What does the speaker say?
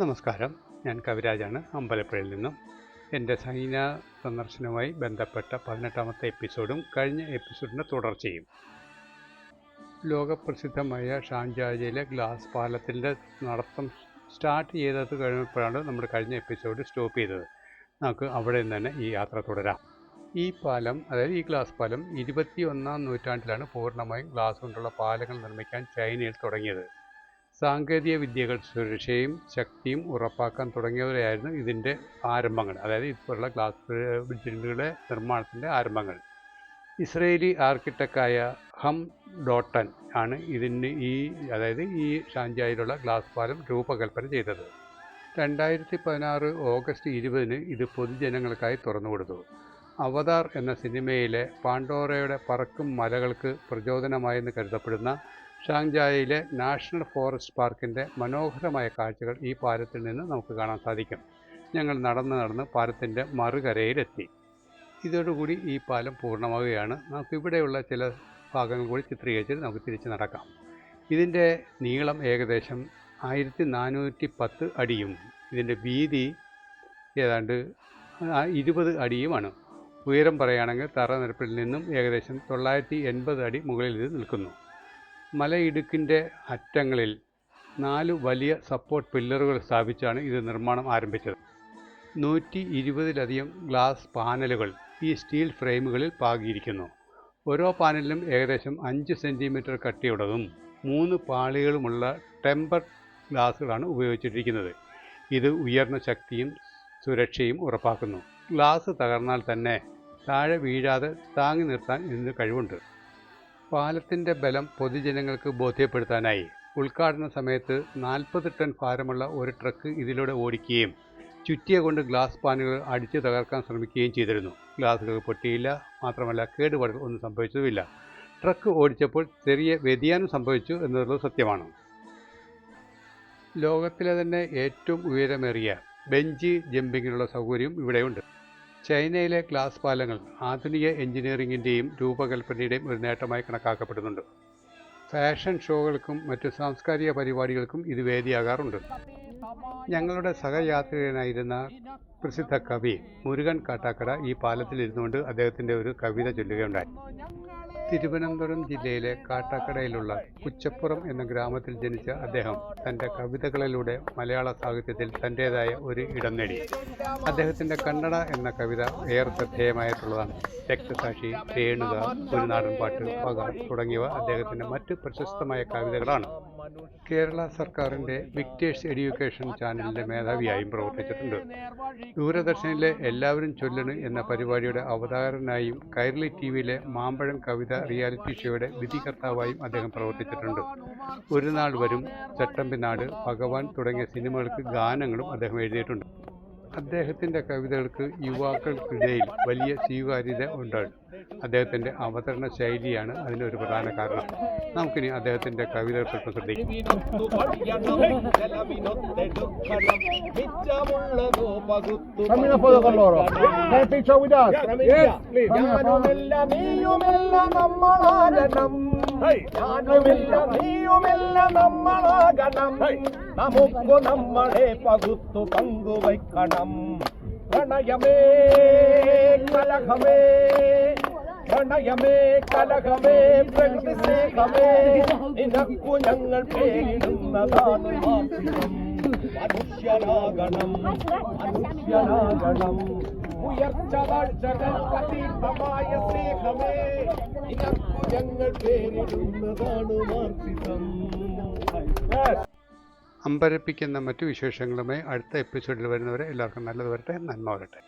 നമസ്കാരം. ഞാൻ കവിരാജാണ്. അമ്പലപ്പുഴയിൽ നിന്നും. എന്റെ സൈന സന്ദർശനവുമായി ബന്ധപ്പെട്ട പതിനെട്ടാമത്തെ എപ്പിസോഡും കഴിഞ്ഞ എപ്പിസോഡിന്റെ തുടർച്ചയും. ലോകപ്രസിദ്ധമായ ഷാൻജാജയിലെ ഗ്ലാസ് പാലത്തിന്റെ നടത്തം സ്റ്റാർട്ട് ചെയ്തത് കഴിഞ്ഞപ്പോഴാണ് നമ്മൾ കഴിഞ്ഞ എപ്പിസോഡ് സ്റ്റോപ്പ് ചെയ്തത്. നമുക്ക് അവിടെ നിന്ന് തന്നെ ഈ യാത്ര തുടരാം. ഈ പാലം അതായത് ഈ ഗ്ലാസ് പാലം ഇരുപത്തി ഒന്നാം നൂറ്റാണ്ടിലാണ് പൂർണമായും ഗ്ലാസ് കൊണ്ടുള്ള പാലങ്ങൾ നിർമ്മിക്കാൻ ചൈനയിൽ തുടങ്ങിയത്. സാങ്കേതിക വിദ്യകൾ സുരക്ഷയും ശക്തിയും ഉറപ്പാക്കാൻ തുടങ്ങിയവരെയായിരുന്നു ഇതിന്റെ ആരംഭങ്ങൾ. അതായത് ഇപ്പോഴുള്ള ഗ്ലാസ് ബ്രിഡ്ജുകളുടെ നിർമ്മാണത്തിന്റെ ആരംഭങ്ങൾ. ഇസ്രയേലി ആർക്കിടെക്റ്റായ ഹം ഡോട്ടൻ ആണ് ഇതിന് ഈ അതായത് ഈ ഷാൻജായിലുള്ള ഗ്ലാസ് പാലം രൂപകൽപ്പന ചെയ്തത്. രണ്ടായിരത്തി പതിനാറ് ഓഗസ്റ്റ് ഇരുപതിന് ഇത് പൊതുജനങ്ങൾക്കായി തുറന്നുകൊടുത്തു അവതാർ എന്ന സിനിമയിലെ പാണ്ടോറയുടെ പറക്കും മലകൾക്ക് പ്രചോദനമായെന്ന് കരുതപ്പെടുന്ന ഷാങ്ജായിലെ നാഷണൽ ഫോറസ്റ്റ് പാർക്കിന്റെ മനോഹരമായ കാഴ്ചകൾ ഈ പാലത്തിൽ നിന്ന് നമുക്ക് കാണാൻ സാധിക്കും. ഞങ്ങൾ നടന്ന് നടന്ന് പാലത്തിന്റെ മറുകരയിലെത്തി. ഇതോടുകൂടി ഈ പാലം പൂർണമാവുകയാണ്. നമുക്ക് ഇവിടെയുള്ള ചില ഭാഗങ്ങൾ കൂടി ചിത്രീകരിച്ചിട്ട് നമുക്ക് തിരിച്ച് നടക്കാം. ഇതിന്റെ നീളം ഏകദേശം ആയിരത്തി നാനൂറ്റി പത്ത് അടിയും ഇതിന്റെ വീതി ഏതാണ്ട് ഇരുപത് അടിയുമാണ്. ഉയരം പറയുകയാണെങ്കിൽ തറ നിരപ്പിൽ നിന്നും ഏകദേശം തൊള്ളായിരത്തി എൺപത് അടി മുകളിൽ ഇത് നിൽക്കുന്നു. മലയിടുക്കിന്റെ അറ്റങ്ങളിൽ നാല് വലിയ സപ്പോർട്ട് പില്ലറുകൾ സ്ഥാപിച്ചാണ് ഇത് നിർമ്മാണം ആരംഭിച്ചത്. നൂറ്റി ഇരുപതിലധികം ഗ്ലാസ് പാനലുകൾ ഈ സ്റ്റീൽ ഫ്രെയിമുകളിൽ പാകിയിരിക്കുന്നു. ഓരോ പാനലിലും ഏകദേശം അഞ്ച് സെന്റിമീറ്റർ കട്ടിയുള്ളതും മൂന്ന് പാളികളുമുള്ള ടെമ്പർ ഗ്ലാസുകളാണ് ഉപയോഗിച്ചിരിക്കുന്നത്. ഇത് ഉയർന്ന ശക്തിയും സുരക്ഷയും ഉറപ്പാക്കുന്നു. ഗ്ലാസ് തകർന്നാൽ തന്നെ താഴെ വീഴാതെ താങ്ങി നിർത്താൻ ഇതിന് കഴിവുണ്ട്. പാലത്തിന്റെ ബലം പൊതുജനങ്ങൾക്ക് ബോധ്യപ്പെടുത്താനായി. ഉദ്ഘാടന സമയത്ത് നാൽപ്പത് ടൺ ഭാരമുള്ള ഒരു ട്രക്ക് ഇതിലൂടെ ഓടിക്കുകയും ചുറ്റിയ കൊണ്ട് ഗ്ലാസ് പാനുകൾ അടിച്ചു തകർക്കാൻ ശ്രമിക്കുകയും ചെയ്തിരുന്നു. ഗ്ലാസുകൾ പൊട്ടിയില്ല മാത്രമല്ല കേടുപാടുകൾ ഒന്നും സംഭവിച്ചതുമില്ല. ട്രക്ക് ഓടിച്ചപ്പോൾ ചെറിയ വ്യതിയാനം സംഭവിച്ചു എന്നുള്ളത് സത്യമാണ്. ലോകത്തിലെ തന്നെ ഏറ്റവും ഉയരമേറിയ ബെഞ്ച് ജമ്പിങ്ങിനുള്ള സൗകര്യം ഇവിടെയുണ്ട്. ചൈനയിലെ ഗ്ലാസ് പാലങ്ങൾ ആധുനിക എഞ്ചിനീയറിംഗിന്റെയും രൂപകൽപ്പനയുടെയും ഒരു നേട്ടമായി കണക്കാക്കപ്പെടുന്നുണ്ട്. ഫാഷൻ ഷോകൾക്കും മറ്റ് സാംസ്കാരിക പരിപാടികൾക്കും ഇത് വേദിയാകാറുണ്ട്. ഞങ്ങളുടെ സഹയാത്രികനായിരുന്ന പ്രസിദ്ധ കവി മുരുകൻ കാട്ടാക്കട ഈ പാലത്തിൽ ഇരുന്നുകൊണ്ട് അദ്ദേഹത്തിന്റെ ഒരു കവിത ചൊല്ലുകയുണ്ടായി. തിരുവനന്തപുരം ജില്ലയിലെ കാട്ടാക്കടയിലുള്ള കുച്ചപ്പുറം എന്ന ഗ്രാമത്തിൽ ജനിച്ച അദ്ദേഹം തന്റെ കവിതകളിലൂടെ മലയാള സാഹിത്യത്തിൽ തന്റേതായ ഒരു ഇടം നേടി. അദ്ദേഹത്തിന്റെ കണ്ണട എന്ന കവിത ഏറെ ശ്രദ്ധേയമായിട്ടുള്ളതാണ് രക്തസാക്ഷി രേണുക ഒരു നാടൻ പാട്ട് പക തുടങ്ങിയവ അദ്ദേഹത്തിന്റെ മറ്റ് പ്രശസ്തമായ കവിതകളാണ്. കേരള സർക്കാരിന്റെ വിക്ടേഴ്സ് എഡ്യൂക്കേഷൻ ചാനലിന്റെ മേധാവിയായും പ്രവർത്തിച്ചിട്ടുണ്ട്. ദൂരദർശനിലെ എല്ലാവരും ചൊല്ലണ് എന്ന പരിപാടിയുടെ അവതാരനായും കൈരളി ടി വിയിലെ മാമ്പഴം കവിത റിയാലിറ്റി ഷോയുടെ വിധികർത്താവായും അദ്ദേഹം പ്രവർത്തിച്ചിട്ടുണ്ട്. ഒരു നാൾ വരും ചട്ടമ്പിനാട് ഭഗവാൻ തുടങ്ങിയ സിനിമകൾക്ക് ഗാനങ്ങളും അദ്ദേഹം എഴുതിയിട്ടുണ്ട്. അദ്ദേഹത്തിന്റെ കവിതകൾക്ക് യുവാക്കൾക്കിടയിൽ വലിയ സ്വീകാര്യത ഉണ്ട് അദ്ദേഹത്തിന്റെ അവതരണ ശൈലിയാണ് അതിനൊരു പ്രധാന കാരണം. നമുക്കിനി അദ്ദേഹത്തിന്റെ കവിതകൾ സ്വല്പം ശ്രദ്ധിക്കും നമ്മളെ പകുത്തു പങ്കുവയ്ക്കണം പ്രണയമേ കലഹമേ പ്രണയമേ കലഹമേ പ്രകൃതി സ്നേഹമേ നിനക്കു ഞങ്ങൾ പേരിടുന്നതാണ് മനുഷ്യനാകണം മനുഷ്യനാകണം. ഉയർച്ച വാഴ്ചകൾ അതീതമായ സ്നേഹമേ നിനക്കു ഞങ്ങൾ പേരിടുന്നതാണ് മാർസിസം അമ്പരപ്പിക്കുന്ന മറ്റു വിശേഷങ്ങളുമായി അടുത്ത എപ്പിസോഡിൽ വരുന്നവരെ എല്ലാവർക്കും നല്ലത് വരട്ടെ നന്മ വരട്ടെ.